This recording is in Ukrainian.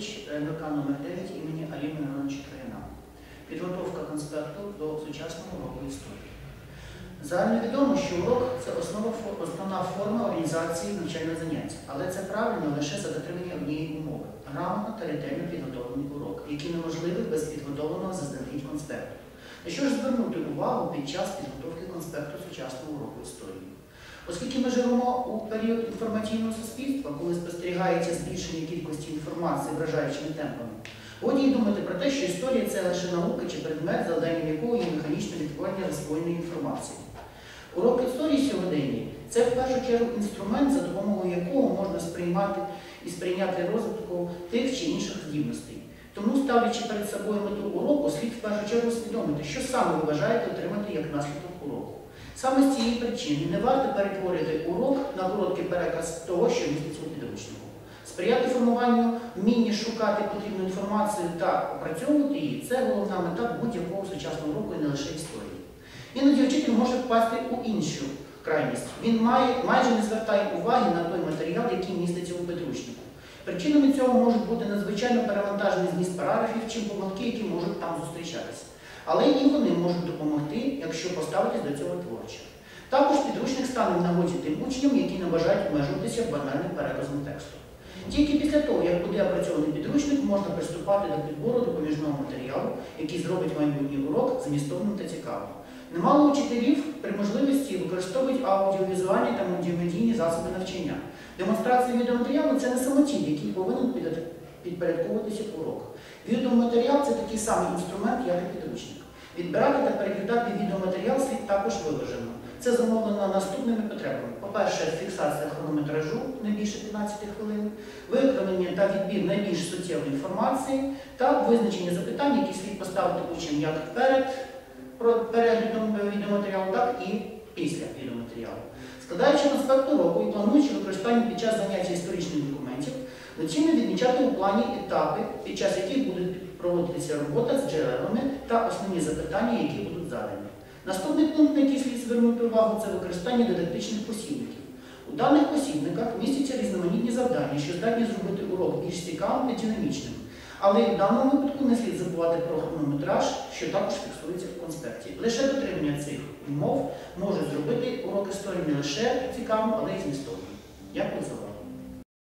Андрійович, НВК номер 9 імені Аліми Мироновича Трояна. Підготовка конспекту до сучасного року історії. Загальновідомо, що урок це основа, основна форма організації навчального заняття, але це правильно лише за дотримання однієї умови грамотно та ретельно підготовлений урок, який неможливий без підготовленого заздалегідь конспекту. На що ж звернути увагу під час підготовки конспекту сучасного уроку історії? Оскільки ми живемо у період інформаційного суспільства, коли спостерігається збільшення кількості інформації вражаючими темпами, годі й думати про те, що історія це лише наука чи предмет, завданням якого є механічне відтворення розпойної інформації. Урок історії сьогодення це в першу чергу інструмент, за допомогою якого можна сприймати і сприйняти розвитку тих чи інших здібностей. Тому, ставлячи перед собою мету уроку, слід в першу чергу усвідомити, що саме ви бажаєте отримати як наслідок уроку. Саме з цієї причини не варто перетворити урок на короткий переказ того, що міститься у підручнику. Сприяти формуванню вміння шукати потрібну інформацію та опрацьовувати її це головна мета будь-якого сучасного уроку і не лише історії. Іноді вчитель може впасти у іншу крайність. Він має, майже не звертає уваги на той матеріал, який міститься у підручнику. Причинами цього можуть бути надзвичайно перевантажений зміст параграфів чи помилки, які можуть там зустрічатися. Але і вони можуть допомогти, якщо поставитись до цього творчо. Також підручник стане нагоді тим учням, які не бажають обмежуватися банальним переказом тексту. Тільки після того, як буде опрацьований підручник, можна приступати до підбору допоміжного матеріалу, який зробить майбутній урок змістовним та цікавим. Немало учителів при можливості використовують аудіовізуальні та мультимедійні засоби навчання. Демонстрація відеоматеріалу це не самотіль, який повинен піде- підпорядковуватися уроку. Відеоматеріал це такий самий інструмент, як і підручник. Відбирати та переглядати відеоматеріал слід також виважено. Це зумовлено наступними потребами. По-перше, фіксація хронометражу не більше 15 хвилин, викривлення та відбір найбільш суттєвої інформації та визначення запитань, які слід поставити учням як перед переглядом відеоматеріалу, так і після відеоматеріалу. Складаючи конспект уроку і плануючи використання під час доцільно відмічати у плані етапи, під час яких буде проводитися робота з джерелами та основні запитання, які будуть задані. Наступний пункт, на який слід звернути увагу, це використання дидактичних посібників. У даних посібниках містяться різноманітні завдання, що здатні зробити урок більш цікавим та динамічним. Але в даному випадку не слід забувати про хронометраж, що також фіксується в конспекті. Лише дотримання цих умов може зробити урок історії не лише цікавим, але й змістовним. Дякую за увагу.